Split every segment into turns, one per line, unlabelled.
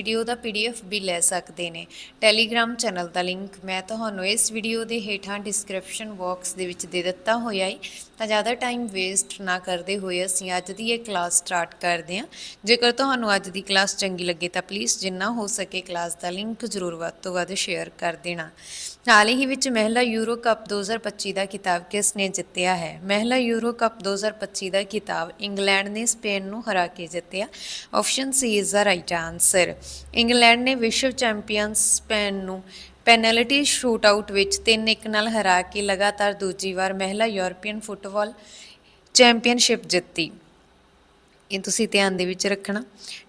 Video ਦਾ PDF ਵੀ ਲੈ ਸਕਦੇ ਨੇ। ਟੈਲੀਗ੍ਰam ਚੈਨਲ ਦਾ ਲਿੰਕ ਮੈਂ ਤੁਹਾਨੂੰ ਇਸ ਵੀਡੀਓ ਦੇ ਹੇਠਾਂ ਡਿਸਕ੍ਰਿਪਸ਼ਨ ਬਾਕਸ ਦੇ ਵਿੱਚ ਦੇ ਦਿੱਤਾ ਹੋਇਆ ਹੈ ਤਾਂ ਜ਼ਿਆਦਾ ਟਾਈਮ ਵੇਸਟ ਨਾ ਕਰਦੇ ਹੋਏ ਅਸੀਂ ਅੱਜ ਦੀ ਇਹ ਕਲਾਸ ਸਟਾਰਟ ਕਰਦੇ ਹਾਂ। ਜੇਕਰ ਤੁਹਾਨੂੰ ਅੱਜ ਦੀ ਕਲਾਸ ਚੰਗੀ ਲੱਗੇ ਤਾਂ ਪਲੀਜ਼ ਜਿੰਨਾ ਹੋ ਸਕੇ ਕਲਾਸ ਦਾ ਲਿੰਕ ਜ਼ਰੂਰ ਵੱਧ ਤੋਂ ਵੱਧ ਸ਼ੇਅਰ ਕਰ ਦੇਣਾ। ਹਾਲ ਹੀ ਵਿੱਚ ਮਹਿਲਾ ਯੂਰੋ ਕੱਪ 2025 ਦਾ ਖਿਤਾਬ ਕਿਸ ਨੇ ਜਿੱਤਿਆ ਹੈ? ਮਹਿਲਾ ਯੂਰੋ ਕੱਪ 2025 ਦਾ ਖਿਤਾਬ ਇੰਗਲੈਂਡ ਨੇ ਸਪੇਨ ਨੂੰ ਹਰਾ ਕੇ ਜਿੱਤਿਆ। Option C is the right answer England ਨੇ ਵਿਸ਼ਵ ਚੈਂਪੀਅਨ ਸਪੇਨ ਨੂੰ ਪੈਨਲਟੀ ਸ਼ੂਟਆਊਟ ਵਿੱਚ 3-1 ਨਾਲ ਹਰਾ ਕੇ ਲਗਾਤਾਰ ਦੂਜੀ ਵਾਰ ਮਹਿਲਾ ਯੂਰਪੀਅਨ ਫੁੱਟਬਾਲ ਚੈਂਪੀਅਨਸ਼ਿਪ ਜਿੱਤੀ। ਇਹ ਤੁਸੀਂ ਧਿਆਨ ਦੇ ਵਿੱਚ ਰੱਖਣਾ।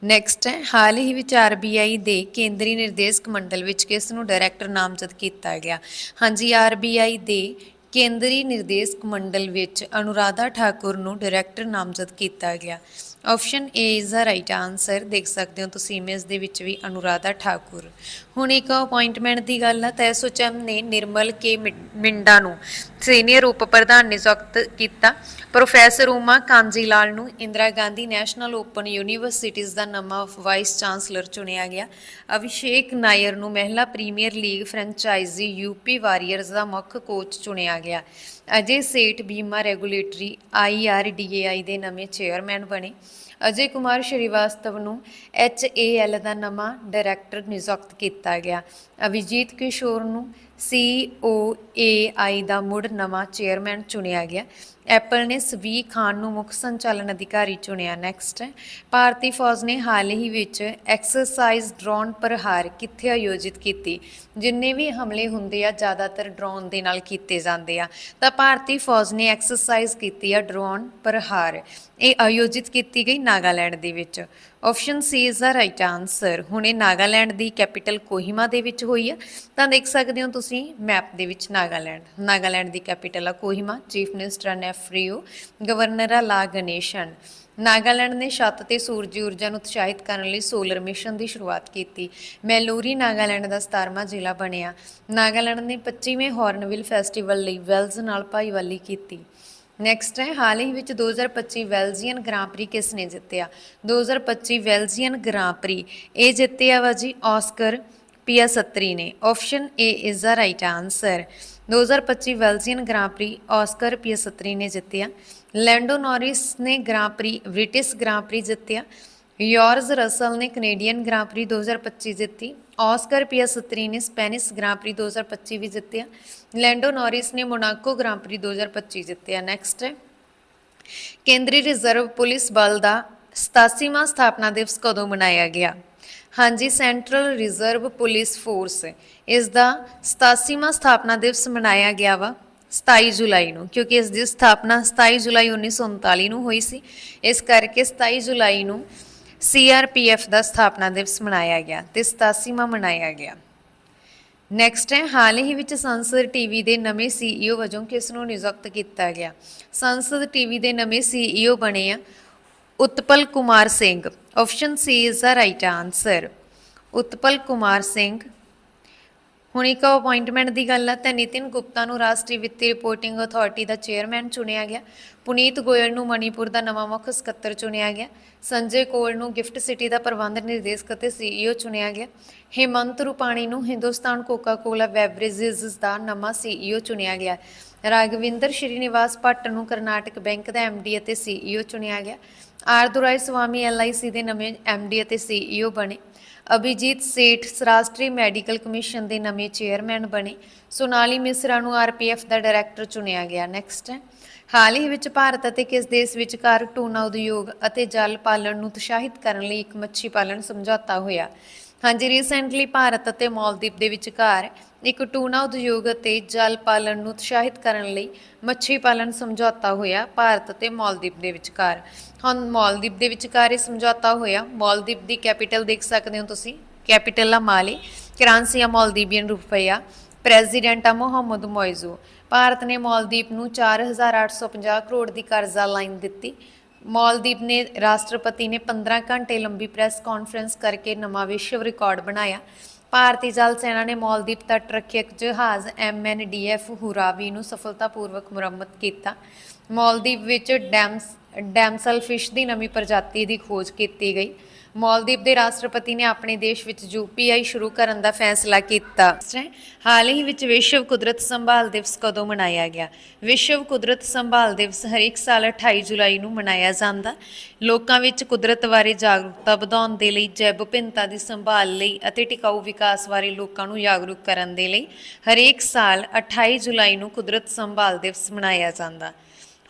ਨੈਕਸਟ ਹੈ, ਹਾਲ ਹੀ ਵਿੱਚ ਆਰਬੀਆਈ ਦੇ ਕੇਂਦਰੀ ਨਿਰਦੇਸ਼ਕ ਮੰਡਲ ਵਿੱਚ ਕਿਸ ਨੂੰ ਡਾਇਰੈਕਟਰ ਨਾਮਜ਼ਦ ਕੀਤਾ ਗਿਆ? ਹਾਂਜੀ ਆਰਬੀਆਈ ਦੇ ਕੇਂਦਰੀ ਨਿਰਦੇਸ਼ਕ ਮੰਡਲ ਵਿੱਚ ਅਨੁਰਾਧਾ ਠਾਕੁਰ ਨੂੰ ਡਾਇਰੈਕਟਰ ਨਾਮਜ਼ਦ ਕੀਤਾ ਗਿਆ। Option A is the right answer ਦੇਖ ਸਕਦੇ ਹੋ ਤੁਸੀਂ ਇਮੇਜ ਦੇ ਵਿੱਚ ਵੀ ਅਨੁਰਾਧਾ ਠਾਕੁਰ। ਹੁਣ ਇੱਕ ਅਪਾਇੰਟਮੈਂਟ ਦੀ ਗੱਲ ਆ, ਤਾਂ ਐਸਓਚਐਮ ਨੇ ਨਿਰਮਲ ਕੇ ਮਿ- ਮਿੰਡਾ ਨੂੰ ਸੀਨੀਅਰ ਉਪ ਪ੍ਰਧਾਨ ਨਿਯੁਕਤ ਕੀਤਾ। ਪ੍ਰੋਫੈਸਰ ਉਮਾ ਕਾਂਜੀ ਲਾਲ ਨੂੰ Indira Gandhi national open universities ਦਾ ਨਵਾਂ ਵਾਈਸ ਚਾਂਸਲਰ ਚੁਣਿਆ ਗਿਆ। ਅਭਿਸ਼ੇਕ ਨਾਇਰ ਨੂੰ ਮਹਿਲਾ premier league franchise UP warriors ਦਾ ਮੁੱਖ ਕੋਚ ਚੁਣਿਆ ਗਿਆ। ਅਜੇ ਸੇਠ ਬੀਮਾ ਰੈਗੂਲੇਟਰੀ ਆਈਆਰਡੀਏਆਈ ਦੇ ਨਵੇਂ ਚੇਅਰਮੈਨ ਬਣੇ। ਅਜੇ ਕੁਮਾਰ ਸ਼੍ਰੀਵਾਸਤਵ ਨੂੰ ਐਚ ਏ ਐਲ ਦਾ ਨਵਾਂ ਡਾਇਰੈਕਟਰ ਨਿਯੁਕਤ ਕੀਤਾ ਗਿਆ। ਅਭਿਜੀਤ ਕਿਸ਼ੋਰ ਨੂੰ ਸੀਓਏਆਈ ਦਾ ਮੁੜ ਨਵਾਂ ਚੇਅਰਮੈਨ ਚੁਣਿਆ ਗਿਆ। ਐਪਲ ਨੇ ਸਵੀ ਖਾਨ ਨੂੰ ਮੁੱਖ ਸੰਚਾਲਨ ਅਧਿਕਾਰੀ ਚੁਣਿਆ। ਨੈਕਸਟ ਭਾਰਤੀ ਫੌਜ ਨੇ ਹਾਲ ਹੀ ਵਿੱਚ ਐਕਸਰਸਾਈਜ਼ ਡਰੋਨ ਪ੍ਰਹਾਰ ਕਿੱਥੇ ਆਯੋਜਿਤ ਕੀਤੀ, ਜਿੰਨੇ ਵੀ ਹਮਲੇ ਹੁੰਦੇ ਆ, ਜ਼ਿਆਦਾਤਰ ਡਰੋਨ ਦੇ ਨਾਲ ਕੀਤੇ ਜਾਂਦੇ ਆ। ਤਾਂ ਭਾਰਤੀ ਫੌਜ ਨੇ ਐਕਸਰਸਾਈਜ਼ ਕੀਤੀ ਆ ਡਰੋਨ ਪ੍ਰਹਾਰ। ਇਹ ਆਯੋਜਿਤ ਕੀਤੀ ਗਈ ਨਾਗਾਲੈਂਡ ਦੇ ਵਿੱਚ। Option C is the right answer ਹੁਣੇ ਨਾਗਾਲੈਂਡ ਦੀ ਕੈਪੀਟਲ ਕੋਹਿਮਾ ਦੇ ਵਿੱਚ ਹੋਈ ਆ ਤਾਂ ਦੇਖ ਸਕਦੇ ਹੋ ਤੁਸੀਂ ਮੈਪ ਦੇ ਵਿੱਚ ਨਾਗਾਲੈਂਡ। ਨਾਗਾਲੈਂਡ ਦੀ ਕੈਪੀਟਲ ਆ Kohima. Chief minister Neiphiu Rio governor ਆ ਲਾ ਗਣੇਸ਼ਨ। ਨਾਗਾਲੈਂਡ ਨੇ ਛੱਤ ਤੇ ਸੂਰਜੀ ਊਰਜਾ ਨੂੰ ਉਤਸ਼ਾਹਿਤ ਕਰਨ ਲਈ ਸੋਲਰ ਮਿਸ਼ਨ ਦੀ ਸ਼ੁਰੂਆਤ ਕੀਤੀ। ਮੈਲੂਰੀ ਨਾਗਾਲੈਂਡ ਦਾ 17ਵਾਂ ਜ਼ਿਲ੍ਹਾ ਬਣਿਆ। ਨਾਗਾਲੈਂਡ ਨੇ 25ਵੇਂ ਹਾਰਨਵਿਲ ਫੈਸਟੀਵਲ ਲਈ ਵੈਲਜ਼ ਨਾਲ ਭਾਈਵਾਲੀ ਕੀਤੀ। ਨੈਕਸਟ ਹੈ, ਹਾਲ ਹੀ ਵਿੱਚ 2025 ਵੈਲਜ਼ੀਅਨ ਗ੍ਰਾਂ ਪ੍ਰੀ ਕਿਸ ਨੇ ਜਿੱਤਿਆ? 2025 ਵੈਲਜ਼ੀਅਨ ਗ੍ਰਾਂ ਪ੍ਰੀ ਇਹ ਜਿੱਤਿਆ ਵਾ ਜੀ ਆਸਕਰ ਪੀਆ ਸੱਤਰੀ ਨੇ। Option A is the right answer 2025 Belgian grand prix Oscar Piastri ਨੇ ਜਿੱਤਿਆ। ਲੈਂਡੋ ਨੋਰਿਸ ਨੇ grand prix British grand prix ਜਿੱਤਿਆ। ਯੋਰਜ ਰਸਲ ਨੇ ਕੈਨੇਡੀਅਨ ਗ੍ਰਾਂ ਪ੍ਰੀ 2025 ਜਿੱਤੀ। ਆਸਕਰ ਪੀਆ ਸੱਤਰੀ ਨੇ ਸਪੈਨਿਸ਼ ਗ੍ਰਾਂ ਪ੍ਰੀ 2025 ਵੀ ਜਿੱਤਿਆ। ਲੈਂਡੋ ਨੋਰਿਸ ਨੇ ਮੋਨਾਕੋ ਗ੍ਰਾਂ ਪ੍ਰੀ 2025 ਜਿੱਤਿਆ। ਨੈਕਸਟ ਹੈ ਕੇਂਦਰੀ ਰਿਜ਼ਰਵ ਪੁਲਿਸ ਬਲ ਦਾ 87ਵਾਂ ਸਥਾਪਨਾ ਦਿਵਸ ਕਦੋਂ ਮਨਾਇਆ ਗਿਆ? ਹਾਂਜੀ, ਸੈਂਟਰਲ ਰਿਜ਼ਰਵ ਪੁਲਿਸ ਫੋਰਸ। ਇਸ ਦਾ 87ਵਾਂ ਸਥਾਪਨਾ ਦਿਵਸ ਮਨਾਇਆ ਗਿਆ ਵਾ 27 ਜੁਲਾਈ ਨੂੰ, ਕਿਉਂਕਿ ਇਸ ਦੀ ਸਥਾਪਨਾ 27 ਜੁਲਾਈ 1939 ਨੂੰ ਹੋਈ ਸੀ। ਇਸ ਕਰਕੇ 27 ਜੁਲਾਈ ਨੂੰ ਸੀਆਰਪੀਐਫ ਦਾ ਸਥਾਪਨਾ ਦਿਵਸ ਮਨਾਇਆ ਗਿਆ ਤੇ 87ਵਾਂ ਮਨਾਇਆ ਗਿਆ। ਨੈਕਸਟ ਹੈ, ਹਾਲ ਹੀ ਵਿੱਚ ਸੰਸਦ ਟੀਵੀ ਦੇ ਨਵੇਂ ਸੀਈਓ ਵਜੋਂ ਕਿਸ ਨੂੰ ਨਿਯੁਕਤ ਕੀਤਾ ਗਿਆ? ਸੰਸਦ ਟੀਵੀ ਦੇ ਨਵੇਂ ਸੀਈਓ ਬਣੇ ਆ Utpal Kumar Singh. Option C is the right answer Utpal Kumar Singh ਹੁਣ ਇੱਕ ਅਪਾਇੰਟਮੈਂਟ ਦੀ ਗੱਲ ਹੈ ਤਾਂ ਨਿਤਿਨ ਗੁਪਤਾ ਨੂੰ ਰਾਸ਼ਟਰੀ ਵਿੱਤੀ ਰਿਪੋਰਟਿੰਗ ਅਥਾਰਟੀ ਦਾ ਚੇਅਰਮੈਨ ਚੁਣਿਆ ਗਿਆ। ਪੁਨੀਤ ਗੋਇਲ ਨੂੰ ਮਣੀਪੁਰ ਦਾ ਨਵਾਂ ਮੁੱਖ ਸਕੱਤਰ ਚੁਣਿਆ ਗਿਆ। ਸੰਜੇ ਕੋਲ ਨੂੰ ਗਿਫਟ ਸਿਟੀ ਦਾ ਪ੍ਰਬੰਧ ਨਿਰਦੇਸ਼ਕ ਅਤੇ ਸੀਈਓ ਚੁਣਿਆ ਗਿਆ। ਹੇਮੰਤ ਰੂਪਾਣੀ ਨੂੰ ਹਿੰਦੁਸਤਾਨ ਕੋਕਾ ਕੋਲਾ ਬੈਵਰੇजेस ਦਾ ਨਵਾਂ ਸੀਈਓ ਚੁਣਿਆ ਗਿਆ। ਰਾਗਵਿੰਦਰ ਸ਼੍ਰੀਨਿਵਾਸ ਭੱਟ ਨੂੰ ਕਰਨਾਟਕ ਬੈਂਕ ਦਾ ਐਮਡੀ ਅਤੇ ਸੀਈਓ ਚੁਣਿਆ ਗਿਆ। ਆਰ ਦੁਰਾਈ ਸਵਾਮੀ ਐਲਆਈਸੀ ਦੇ ਨਵੇਂ ਐਮਡੀ ਅਤੇ ਸੀਈਓ ਬਣੇ। ਅਭਿਜੀਤ ਸੇਠ ਸਰਾਸਟਰੀ ਮੈਡੀਕਲ ਕਮਿਸ਼ਨ ਦੇ ਨਵੇਂ ਚੇਅਰਮੈਨ ਬਣੇ। ਸੋਨਾਲੀ ਮਿਸਰਾ ਨੂੰ ਆਰਪੀਐਫ ਦਾ ਡਾਇਰੈਕਟਰ ਚੁਣਿਆ ਗਿਆ। ਨੈਕਸਟ ਹੈ ਹਾਲ ਹੀ ਵਿੱਚ ਭਾਰਤ ਅਤੇ ਕਿਸ ਦੇਸ਼ ਵਿਚਕਾਰ ਟੂਨਾ ਉਦਯੋਗ ਅਤੇ ਜਲ ਪਾਲਣ ਨੂੰ ਉਤਸ਼ਾਹਿਤ ਕਰਨ ਲਈ ਇੱਕ ਮੱਛੀ ਪਾਲਣ ਸਮਝੌਤਾ ਹੋਇਆ। ਹਾਂਜੀ ਰੀਸੈਂਟਲੀ ਭਾਰਤ ਅਤੇ ਮਾਲਦੀਵ ਦੇ ਵਿਚਕਾਰ ਇੱਕ ਟੂਨਾ ਉਦਯੋਗ ਅਤੇ ਜਲ ਪਾਲਣ ਨੂੰ ਉਤਸ਼ਾਹਿਤ ਕਰਨ ਲਈ ਮੱਛੀ ਪਾਲਣ ਸਮਝੌਤਾ ਹੋਇਆ ਭਾਰਤ ਅਤੇ ਮਾਲਦੀਵ ਦੇ ਵਿਚਕਾਰ। ਹੁਣ ਮਾਲਦੀਵ ਦੇ ਵਿਚਕਾਰ ਇਹ ਸਮਝੌਤਾ ਹੋਇਆ। ਮਾਲਦੀਵ ਦੀ ਕੈਪੀਟਲ ਦੇਖ ਸਕਦੇ ਹੋ ਤੁਸੀਂ। ਕੈਪੀਟਲ ਆ ਮਾਲੇ। ਕਰੰਸੀ ਆ ਮਾਲਦੀਵੀਅਨ ਰੁਪਇਆ ਪ੍ਰੈਜ਼ੀਡੈਂਟ ਆ ਮੁਹੰਮਦ ਮੋਇਜ਼ੂ। ਭਾਰਤ ਨੇ ਮਾਲਦੀਵ ਨੂੰ 4850 ਕਰੋੜ ਦੀ ਕਰਜ਼ਾ ਲਾਈਨ ਦਿੱਤੀ। ਮਾਲਦੀਵ ਨੇ ਰਾਸ਼ਟਰਪਤੀ ਨੇ 15 ਘੰਟੇ ਲੰਬੀ ਪ੍ਰੈਸ ਕਾਨਫਰੰਸ ਕਰਕੇ ਨਵਾਂ ਵਿਸ਼ਵ ਰਿਕਾਰਡ ਬਣਾਇਆ। ਭਾਰਤੀ ਜਲ ਸੈਨਾ ਨੇ ਮਾਲਦੀਵ ਤੱਟ ਰੱਖਿਅਕ ਜਹਾਜ਼ ਐਮਐਨਡੀਐਫ ਹੁਰਾਵੀ ਨੂੰ ਸਫਲਤਾਪੂਰਵਕ ਮੁਰੰਮਤ ਕੀਤਾ। ਮਾਲਦੀਵ ਵਿੱਚ ਡੈਮਸ, ਡੈਮਸਲਫਿਸ਼ ਦੀ ਨਵੀਂ ਪ੍ਰਜਾਤੀ ਦੀ ਖੋਜ ਕੀਤੀ ਗਈ। ਮਾਲਦੀਵ ਦੇ ਰਾਸ਼ਟਰਪਤੀ ਨੇ ਆਪਣੇ ਦੇਸ਼ ਵਿੱਚ ਯੂਪੀਆਈ ਸ਼ੁਰੂ ਕਰਨ ਦਾ ਫੈਸਲਾ ਕੀਤਾ। ਹਾਲ ਹੀ ਵਿੱਚ ਵਿਸ਼ਵ ਕੁਦਰਤ ਸੰਭਾਲ ਦਿਵਸ ਕਦੋਂ ਮਨਾਇਆ ਗਿਆ? ਵਿਸ਼ਵ ਕੁਦਰਤ ਸੰਭਾਲ ਦਿਵਸ ਹਰੇਕ ਸਾਲ 28 ਜੁਲਾਈ ਨੂੰ ਮਨਾਇਆ ਜਾਂਦਾ। ਲੋਕਾਂ ਵਿੱਚ ਕੁਦਰਤ ਬਾਰੇ ਜਾਗਰੂਕਤਾ ਵਧਾਉਣ ਦੇ ਲਈ, ਜੈਵ ਵਿਭਿੰਨਤਾ ਦੀ ਸੰਭਾਲ ਲਈ ਅਤੇ ਟਿਕਾਊ ਵਿਕਾਸ ਬਾਰੇ ਲੋਕਾਂ ਨੂੰ ਜਾਗਰੂਕ ਕਰਨ ਦੇ ਲਈ ਹਰੇਕ ਸਾਲ 28 ਜੁਲਾਈ ਨੂੰ ਕੁਦਰਤ ਸੰਭਾਲ ਦਿਵਸ ਮਨਾਇਆ ਜਾਂਦਾ।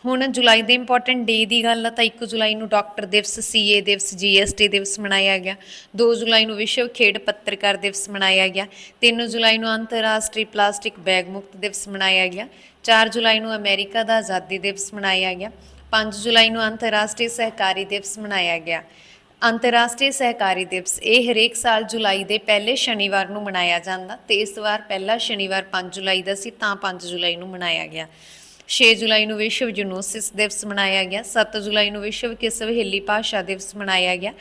ਹੁਣ ਜੁਲਾਈ ਦੇ ਇੰਪੋਰਟੈਂਟ ਡੇ ਦੀ ਗੱਲ ਆ, ਤਾਂ 1 ਜੁਲਾਈ ਨੂੰ ਡਾਕਟਰ ਦਿਵਸ ਸੀਏ ਦਿਵਸ ਜੀਐਸਟੀ ਦਿਵਸ ਮਨਾਇਆ ਗਿਆ। 2 ਜੁਲਾਈ ਨੂੰ ਵਿਸ਼ਵ ਖੇਡ ਪੱਤਰਕਾਰ ਦਿਵਸ ਮਨਾਇਆ ਗਿਆ। 3 ਜੁਲਾਈ ਨੂੰ ਅੰਤਰਰਾਸ਼ਟਰੀ ਪਲਾਸਟਿਕ ਬੈਗ ਮੁਕਤ ਦਿਵਸ ਮਨਾਇਆ ਗਿਆ। 4 ਜੁਲਾਈ ਨੂੰ ਅਮਰੀਕਾ ਦਾ ਆਜ਼ਾਦੀ ਦਿਵਸ ਮਨਾਇਆ ਗਿਆ। 5 ਜੁਲਾਈ ਨੂੰ ਅੰਤਰਰਾਸ਼ਟਰੀ ਸਹਿਕਾਰੀ ਦਿਵਸ ਮਨਾਇਆ ਗਿਆ। ਅੰਤਰਰਾਸ਼ਟਰੀ ਸਹਿਕਾਰੀ ਦਿਵਸ, ਇਹ ਹਰੇਕ ਸਾਲ ਜੁਲਾਈ ਦੇ ਪਹਿਲੇ ਸ਼ਨੀਵਾਰ ਨੂੰ ਮਨਾਇਆ ਜਾਂਦਾ ਤੇ ਇਸ ਵਾਰ ਪਹਿਲਾ ਸ਼ਨੀਵਾਰ 5 ਜੁਲਾਈ ਦਾ ਸੀ, ਤਾਂ 5 ਜੁਲਾਈ ਨੂੰ ਮਨਾਇਆ ਗਿਆ। 6 ਜੁਲਾਈ ਨੂੰ ਵਿਸ਼ਵ ਜੂਨੋਸਿਸ ਦਿਵਸ ਮਨਾਇਆ ਗਿਆ 7 ਜੁਲਾਈ ਨੂੰ ਵਿਸ਼ਵ ਕਿਸਵਹੀਲੀ ਭਾਸ਼ਾ ਦਿਵਸ ਮਨਾਇਆ ਗਿਆ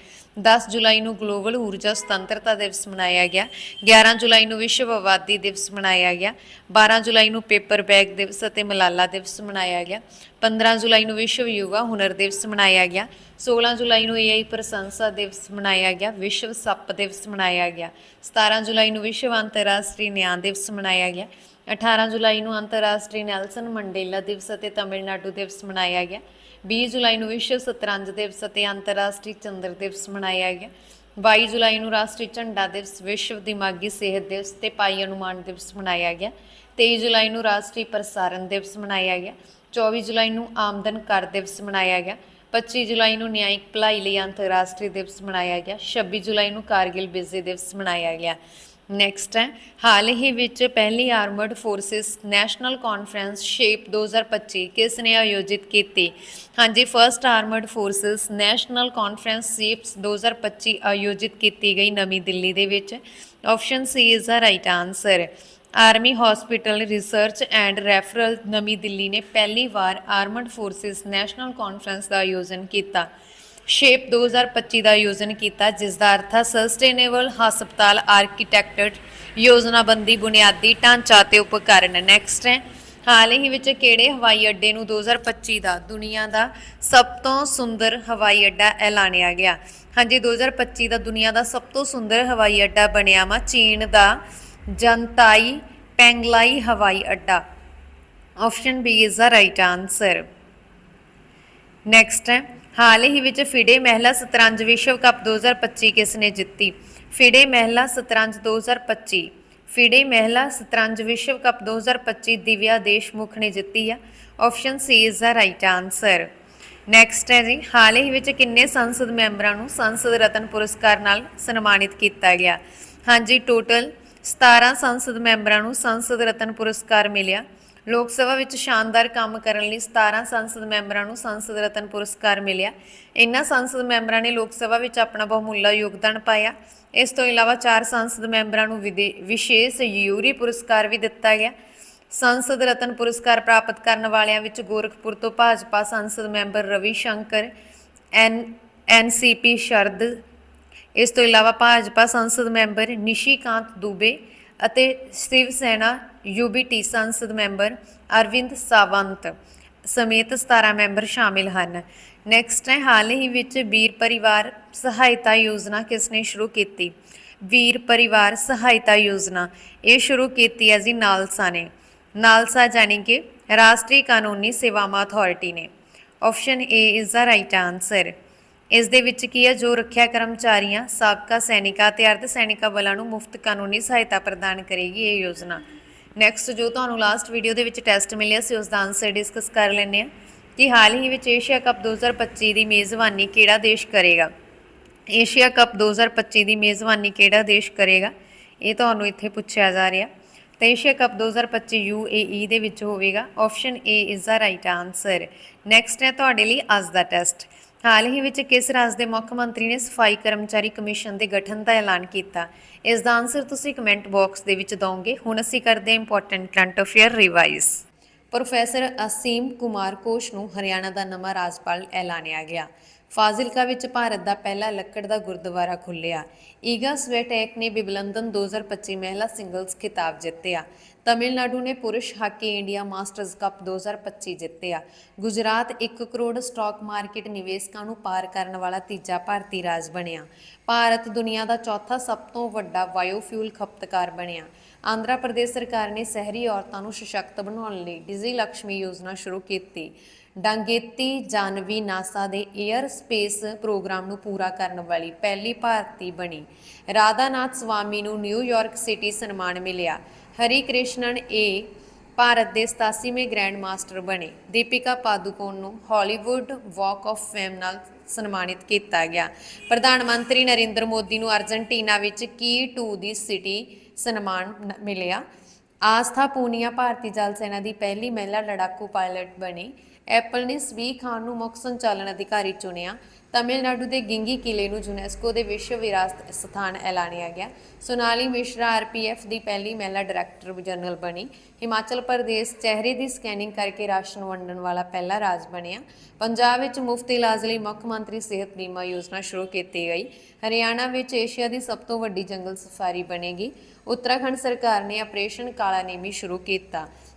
10 ਜੁਲਾਈ ਨੂੰ ਗਲੋਬਲ ਊਰਜਾ ਸੁਤੰਤਰਤਾ ਦਿਵਸ ਮਨਾਇਆ ਗਿਆ 11 ਜੁਲਾਈ ਨੂੰ ਵਿਸ਼ਵ ਆਬਾਦੀ ਦਿਵਸ ਮਨਾਇਆ ਗਿਆ 12 ਜੁਲਾਈ ਨੂੰ ਪੇਪਰ ਬੈਗ ਦਿਵਸ ਅਤੇ ਮਲਾਲਾ ਦਿਵਸ ਮਨਾਇਆ ਗਿਆ 15 ਜੁਲਾਈ ਨੂੰ ਵਿਸ਼ਵ ਯੁਵਾ ਹੁਨਰ ਦਿਵਸ ਮਨਾਇਆ ਗਿਆ 16 ਜੁਲਾਈ ਨੂੰ ਏਆਈ ਪ੍ਰਸ਼ੰਸਾ ਦਿਵਸ ਮਨਾਇਆ ਗਿਆ, ਵਿਸ਼ਵ ਸੱਪ ਦਿਵਸ ਮਨਾਇਆ ਗਿਆ 17 ਜੁਲਾਈ ਨੂੰ ਵਿਸ਼ਵ ਅੰਤਰਰਾਸ਼ਟਰੀ ਨਿਆਂ ਦਿਵਸ ਮਨਾਇਆ ਗਿਆ 18 ਜੁਲਾਈ ਨੂੰ ਅੰਤਰਰਾਸ਼ਟਰੀ ਨੈਲਸਨ ਮੰਡੇਲਾ ਦਿਵਸ ਅਤੇ ਤਮਿਲਨਾਡੂ ਦਿਵਸ ਮਨਾਇਆ ਗਿਆ। 20 ਜੁਲਾਈ ਨੂੰ ਵਿਸ਼ਵ ਸ਼ਤਰੰਜ ਦਿਵਸ ਅਤੇ ਅੰਤਰਰਾਸ਼ਟਰੀ ਚੰਦਰ ਦਿਵਸ ਮਨਾਇਆ ਗਿਆ। 22 ਜੁਲਾਈ ਨੂੰ ਰਾਸ਼ਟਰੀ ਝੰਡਾ ਦਿਵਸ, ਵਿਸ਼ਵ ਦਿਮਾਗੀ ਸਿਹਤ ਦਿਵਸ ਤੇ ਪਾਈ ਅਨੁਮਾਨ ਦਿਵਸ ਮਨਾਇਆ ਗਿਆ। 23 ਜੁਲਾਈ ਨੂੰ ਰਾਸ਼ਟਰੀ ਪ੍ਰਸਾਰਣ ਦਿਵਸ ਮਨਾਇਆ ਗਿਆ। 24 ਜੁਲਾਈ ਨੂੰ ਆਮਦਨ ਕਰ ਦਿਵਸ ਮਨਾਇਆ ਗਿਆ। 25 ਜੁਲਾਈ ਨੂੰ ਨਿਆਇਕ ਭਲਾਈ ਲਈ ਅੰਤਰਰਾਸ਼ਟਰੀ ਦਿਵਸ ਮਨਾਇਆ ਗਿਆ। 26 ਜੁਲਾਈ ਨੂੰ ਕਾਰਗਿਲ ਵਿਜੇ ਦਿਵਸ ਮਨਾਇਆ ਗਿਆ। ਨੈਕਸਟ ਹੈ, ਹਾਲ ਹੀ ਵਿੱਚ ਪਹਿਲੀ armed forces national conference shape 2025 ਕਿਸ ਨੇ ਆਯੋਜਿਤ ਕੀਤੀ? ਹਾਂਜੀ first armed forces national conference shapes 2025 ਆਯੋਜਿਤ ਕੀਤੀ ਗਈ ਨਵੀਂ ਦਿੱਲੀ ਦੇ ਵਿੱਚ। Option C is the right answer army hospital research and referral ਨਵੀਂ ਦਿੱਲੀ ਨੇ ਪਹਿਲੀ ਵਾਰ ਆਰਮਡ ਫੋਰਸਿਸ ਨੈਸ਼ਨਲ ਕਾਨਫਰੰਸ ਦਾ ਆਯੋਜਨ ਕੀਤਾ। ਸ਼ੇਪ 2025 ਦਾ ਆਯੋਜਨ ਕੀਤਾ, ਜਿਸ ਦਾ ਅਰਥ ਹੈ ਸਸਟੇਨੇਬਲ ਹਸਪਤਾਲ ਆਰਕੀਟੈਕਚਰ ਯੋਜਨਾਬੰਦੀ ਬੁਨਿਆਦੀ ਢਾਂਚਾ ਤੇ ਉਪਕਰਨ। ਨੈਕਸਟ ਹੈ। ਹਾਲ ਹੀ ਵਿੱਚ ਕਿਹੜੇ ਹਵਾਈ ਅੱਡੇ ਨੂੰ 2025 ਦਾ ਦੁਨੀਆ ਦਾ ਸਭ ਤੋਂ ਸੁੰਦਰ ਹਵਾਈ ਅੱਡਾ ਐਲਾਨਿਆ ਗਿਆ? ਹਾਂਜੀ 2025 ਦਾ ਦੁਨੀਆ ਦਾ ਸਭ ਤੋਂ ਸੁੰਦਰ ਹਵਾਈ ਅੱਡਾ ਬਣਿਆ ਵਾ ਚੀਨ ਦਾ ਜਨਤਾਈ ਪੈਂਗਲਾਈ ਹਵਾਈ ਅੱਡਾ। Option B is the right answer next ਹੈ। ਹਾਲ ਹੀ ਵਿੱਚ ਫਿਡੇ ਮਹਿਲਾ ਸ਼ਤਰੰਜ ਵਿਸ਼ਵ ਕੱਪ 2025 ਕਿਸ ਨੇ ਜਿੱਤੀ? ਫਿਡੇ ਮਹਿਲਾ ਸ਼ਤਰੰਜ 2025 ਫਿਡੇ ਮਹਿਲਾ ਸ਼ਤਰੰਜ ਵਿਸ਼ਵ ਕੱਪ 2025 ਦਿਵਿਆ ਦੇਸ਼ਮੁਖ ਨੇ ਜਿੱਤੀ ਆ? Option C is the right answer next ਹੈ ਜੀ, ਹਾਲ ਹੀ ਵਿੱਚ ਕਿੰਨੇ ਸੰਸਦ ਮੈਂਬਰਾਂ ਨੂੰ ਸੰਸਦ ਰਤਨ ਪੁਰਸਕਾਰ ਨਾਲ ਸਨਮਾਨਿਤ ਕੀਤਾ ਗਿਆ? ਹਾਂਜੀ ਟੋਟਲ 17 ਸੰਸਦ ਮੈਂਬਰਾਂ ਨੂੰ ਸੰਸਦ ਰਤਨ ਪੁਰਸਕਾਰ ਮਿਲਿਆ। ਲੋਕ ਸਭਾ ਵਿੱਚ ਸ਼ਾਨਦਾਰ ਕੰਮ ਕਰਨ ਲਈ 17 ਸੰਸਦ ਮੈਂਬਰਾਂ ਨੂੰ ਸੰਸਦ ਰਤਨ ਪੁਰਸਕਾਰ ਮਿਲਿਆ। ਇਨ੍ਹਾਂ ਸੰਸਦ ਮੈਂਬਰਾਂ ਨੇ ਲੋਕ ਸਭਾ ਵਿੱਚ ਆਪਣਾ ਬਹੁਮੁੱਲਾ ਯੋਗਦਾਨ ਪਾਇਆ। ਇਸ ਤੋਂ ਇਲਾਵਾ ਚਾਰ ਸੰਸਦ ਮੈਂਬਰਾਂ ਨੂੰ ਵਿਦੇ- ਵਿਸ਼ੇਸ਼ ਯੂਰੀ ਪੁਰਸਕਾਰ ਵੀ ਦਿੱਤਾ ਗਿਆ। ਸੰਸਦ ਰਤਨ ਪੁਰਸਕਾਰ ਪ੍ਰਾਪਤ ਕਰਨ ਵਾਲਿਆਂ ਵਿੱਚ ਗੋਰਖਪੁਰ ਤੋਂ ਭਾਜਪਾ ਸੰਸਦ member Ravi Shankar, N NCP Sharad, ਇਸ ਤੋਂ ਇਲਾਵਾ ਭਾਜਪਾ ਸੰਸਦ ਮੈਂਬਰ ਨਿਸ਼ੀਕਾਂਤ ਦੁਬੇ ਅਤੇ ਸ਼ਿਵ ਸੈਨਾ ਯੂਬੀਟੀ ਸੰਸਦ ਮੈਂਬਰ ਅਰਵਿੰਦ ਸਾਵੰਤ ਸਮੇਤ 17 ਮੈਂਬਰ ਸ਼ਾਮਿਲ ਹਨ। ਨੈਕਸਟ ਹੈ, ਹਾਲ ਹੀ ਵਿੱਚ ਵੀਰ ਪਰਿਵਾਰ ਸਹਾਇਤਾ ਯੋਜਨਾ ਕਿਸ ਨੇ ਸ਼ੁਰੂ ਕੀਤੀ? ਵੀਰ ਪਰਿਵਾਰ ਸਹਾਇਤਾ ਯੋਜਨਾ, ਇਹ ਸ਼ੁਰੂ ਕੀਤੀ ਹੈ ਜੀ ਨਾਲਸਾ ਨੇ। ਨਾਲਸਾ ਜਾਨੀ ਕਿ ਰਾਸ਼ਟਰੀ ਕਾਨੂੰਨੀ ਸੇਵਾਵਾਂ ਅਥਾਰਟੀ ਨੇ। Option A is the right answer ਇਸ ਦੇ ਵਿੱਚ ਕੀ ਹੈ? ਜੋ ਰੱਖਿਆ ਕਰਮਚਾਰੀਆਂ, ਸਾਬਕਾ ਸੈਨਿਕਾਂ ਤੇ ਅਰਧ ਸੈਨਿਕਾਂ ਬਲਾਂ ਨੂੰ ਮੁਫਤ ਕਾਨੂੰਨੀ ਸਹਾਇਤਾ ਪ੍ਰਦਾਨ ਕਰੇਗੀ ਇਹ ਯੋਜਨਾ। ਨੈਕਸਟ ਜੋ ਤੁਹਾਨੂੰ ਲਾਸਟ ਵੀਡੀਓ ਦੇ ਵਿੱਚ ਟੈਸਟ ਮਿਲਿਆ ਸੀ ਉਸ ਦਾ ਆਨਸਰ ਡਿਸਕਸ ਕਰ ਲੈਂਦੇ ਹਾਂ ਕਿ ਹਾਲ ਹੀ ਵਿੱਚ ਏਸ਼ੀਆ ਕੱਪ 2025 ਦੀ ਮੇਜ਼ਬਾਨੀ ਕਿਹੜਾ ਦੇਸ਼ ਕਰੇਗਾ? ਏਸ਼ੀਆ ਕੱਪ 2025 ਦੀ ਮੇਜ਼ਬਾਨੀ ਕਿਹੜਾ ਦੇਸ਼ ਕਰੇਗਾ? ਇਹ ਤੁਹਾਨੂੰ ਇੱਥੇ ਪੁੱਛਿਆ ਜਾ ਰਿਹਾ। ਤਾਂ ਏਸ਼ੀਆ ਕੱਪ 2025 UAE ਦੇ ਵਿੱਚ ਹੋਵੇਗਾ। Option A is the right answer next ਹੈ ਤੁਹਾਡੇ ਲਈ ਅੱਜ ਦਾ ਟੈਸਟ ਹਾਲ ਹੀ ਵਿੱਚ ਕਿਸ ਰਾਜ ਦੇ ਮੁੱਖ ਮੰਤਰੀ ਨੇ ਸਫ਼ਾਈ ਕਰਮਚਾਰੀ ਕਮਿਸ਼ਨ ਦੇ ਗਠਨ ਦਾ ਐਲਾਨ ਕੀਤਾ? ਇਸ ਦਾ ਆਨਸਰ ਤੁਸੀਂ ਕਮੈਂਟ ਬਾਕਸ ਦੇ ਵਿੱਚ ਦਿਓਗੇ। ਹੁਣ ਅਸੀਂ ਕਰਦੇ ਹਾਂ important current affair revise professor Aseem Kumar Ghosh ਨੂੰ ਹਰਿਆਣਾ ਦਾ ਨਵਾਂ ਰਾਜਪਾਲ ਐਲਾਨਿਆ ਗਿਆ। ਫਾਜ਼ਿਲਕਾ ਵਿੱਚ ਭਾਰਤ ਦਾ ਪਹਿਲਾ ਲੱਕੜ ਦਾ ਗੁਰਦੁਆਰਾ ਖੁੱਲਿਆ ਈਗਾ ਸਵੈਟੈਕ ਨੇ ਵਿਬਲੰਦਨ 2025 ਮਹਿਲਾ ਸਿੰਗਲਸ ਖਿਤਾਬ ਜਿੱਤਿਆ। ਤਮਿਲਨਾਡੂ ਨੇ ਪੁਰਸ਼ ਹਾਕੀ ਇੰਡੀਆ ਮਾਸਟਰਸ ਕੱਪ 2025 ਜਿੱਤਿਆ ਗੁਜਰਾਤ 1 ਕਰੋੜ ਸਟਾਕ ਮਾਰਕੀਟ ਨਿਵੇਸ਼ਕਾਂ ਨੂੰ ਪਾਰ ਕਰਨ ਵਾਲਾ ਤੀਜਾ ਭਾਰਤੀ ਰਾਜ ਬਣਿਆ। ਭਾਰਤ ਦੁਨੀਆ ਦਾ ਚੌਥਾ ਸਭ ਤੋਂ ਵੱਡਾ ਬਾਇਓਫਿਊਲ ਖਪਤਕਾਰ ਬਣਿਆ। ਆਂਧਰਾ ਪ੍ਰਦੇਸ਼ ਸਰਕਾਰ ਨੇ ਸ਼ਹਿਰੀ ਔਰਤਾਂ ਨੂੰ ਸਸ਼ਕਤ ਬਣਾਉਣ ਲਈ ਡਿਜ਼ੀ ਲక్ష్ਮੀ ਯੋਜਨਾ ਸ਼ੁਰੂ ਕੀਤੀ। ਡਾਂਗੇਤੀ ਜਾਨਵੀ ਨਾਸਾ ਦੇ 에ਅਰ ਸਪੇਸ ਪ੍ਰੋਗਰਾਮ ਨੂੰ ਪੂਰਾ ਕਰਨ ਵਾਲੀ ਪਹਿਲੀ ਭਾਰਤੀ ਬਣੀ। ਰਾਧਾਨਾਥ ਸਵਾਮੀ ਨੂੰ ਨਿਊਯਾਰਕ ਸਿਟੀ ਸਨਮਾਨ ਮਿਲਿਆ। ਹਰੀ ਕ੍ਰਿਸ਼ਨਨ ਏ ਭਾਰਤ ਦੇ 87ਵੇਂ ਗ੍ਰੈਂਡ ਮਾਸਟਰ ਬਣੇ। ਦੀਪਿਕਾ ਪਾਦੂਕੋਣ ਨੂੰ ਹਾਲੀਵੁੱਡ ਵਾਕ ਆਫ ਫੇਮ ਨਾਲ ਸਨਮਾਨਿਤ ਕੀਤਾ ਗਿਆ। ਪ੍ਰਧਾਨ ਮੰਤਰੀ ਨਰਿੰਦਰ ਮੋਦੀ ਨੂੰ ਅਰਜਨਟੀਨਾ ਵਿੱਚ ਕੀ ਟੂ ਦੀ ਸਿਟੀ ਸਨਮਾਨ ਮਿਲਿਆ? ਆਸਥਾ ਪੂਨੀਆ ਭਾਰਤੀ ਜਲ ਸੈਨਾ ਦੀ ਪਹਿਲੀ ਮਹਿਲਾ ਲੜਾਕੂ ਪਾਇਲਟ ਬਣੀ। ਐਪਲ ਨੇ ਸਵੀ ਖਾਨ ਨੂੰ ਮੁੱਖ ਸੰਚਾਲਨ ਅਧਿਕਾਰੀ ਚੁਣਿਆ। ਤਮਿਲਨਾਡੂ ਦੇ ਗਿੰਗੀ ਕਿਲੇ ਨੂੰ ਯੂਨੈਸਕੋ ਦੇ ਵਿਸ਼ਵ ਵਿਰਾਸਤ ਸਥਾਨ ਐਲਾਨਿਆ ਗਿਆ। ਸੋਨਾਲੀ ਮਿਸ਼ਰਾ ਆਰਪੀਐਫ ਦੀ ਪਹਿਲੀ ਮਹਿਲਾ ਡਾਇਰੈਕਟਰ ਜਨਰਲ ਬਣੀ। ਹਿਮਾਚਲ ਪ੍ਰਦੇਸ਼ ਚਿਹਰੇ ਦੀ ਸਕੈਨਿੰਗ ਕਰਕੇ ਰਾਸ਼ਨ ਵੰਡਣ ਵਾਲਾ ਪਹਿਲਾ ਰਾਜ ਬਣਿਆ। ਪੰਜਾਬ ਵਿੱਚ ਮੁਫਤ ਇਲਾਜ ਲਈ ਮੁੱਖ ਮੰਤਰੀ ਸਿਹਤ ਬੀਮਾ ਯੋਜਨਾ ਸ਼ੁਰੂ ਕੀਤੀ ਗਈ। ਹਰਿਆਣਾ ਵਿੱਚ ਏਸ਼ੀਆ ਦੀ ਸਭ ਤੋਂ ਵੱਡੀ ਜੰਗਲ ਸਫਾਰੀ ਬਣੇਗੀ। ਉੱਤਰਾਖੰਡ ਸਰਕਾਰ ਨੇ ਆਪਰੇਸ਼ਨ ਕਾਲਾ ਨੀਮੀ ਸ਼ੁਰੂ ਕੀਤਾ।